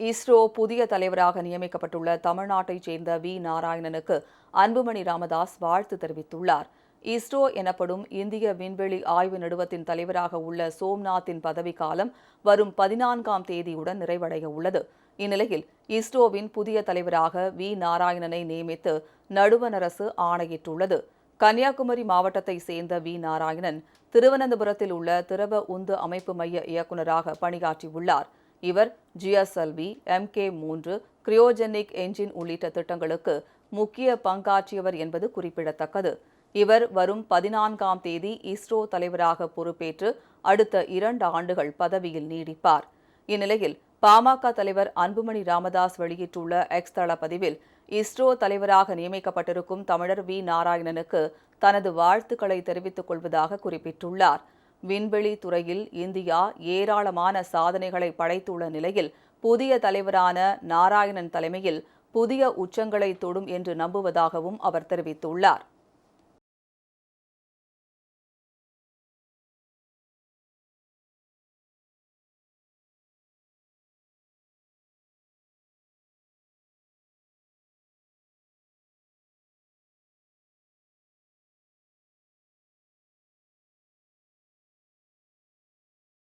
இஸ்ரோ புதிய தலைவராக நியமிக்கப்பட்டுள்ள தமிழ்நாட்டைச் சேர்ந்த வி. நாராயணனுக்கு அன்புமணி ராமதாஸ் வாழ்த்து தெரிவித்துள்ளார். இஸ்ரோ எனப்படும் இந்திய விண்வெளி ஆய்வு நிறுவத்தின் தலைவராக உள்ள சோம்நாத்தின் பதவிக்காலம் வரும் பதினான்காம் தேதியுடன் நிறைவடைய உள்ளது. இந்நிலையில் இஸ்ரோவின் புதிய தலைவராக வி. நாராயணனை நியமித்து நடுவண் அரசு ஆணையிட்டுள்ளது. கன்னியாகுமரி மாவட்டத்தை சேர்ந்த வி. நாராயணன் திருவனந்தபுரத்தில் உள்ள திரவ உந்து அமைப்பு மைய இயக்குநராக பணியாற்றியுள்ளார். இவர் ஜிஎஸ்எல்வி எம்கே மூன்று கிரியோஜெனிக் என்ஜின் உள்ளிட்ட திட்டங்களுக்கு முக்கிய பங்காற்றியவர் என்பது குறிப்பிடத்தக்கது. இவர் வரும் பதினான்காம் தேதி இஸ்ரோ தலைவராக பொறுப்பேற்று அடுத்த இரண்டு ஆண்டுகள் பதவியில் நீடிப்பார். இந்நிலையில் பாமக தலைவர் அன்புமணி ராமதாஸ் வெளியிட்டுள்ள எக்ஸ் தள பதிவில் இஸ்ரோ தலைவராக நியமிக்கப்பட்டிருக்கும் தமிழர் வி நாராயணனுக்கு தனது வாழ்த்துக்களை தெரிவித்துக் கொள்வதாக குறிப்பிட்டுள்ளார். விண்வெளி துறையில் இந்தியா ஏராளமான சாதனைகளை படைத்துள்ள நிலையில் புதிய தலைவரான நாராயணன் தலைமையில் புதிய உச்சங்களை தொடும் என்று நம்புவதாகவும் அவர் தெரிவித்துள்ளார்.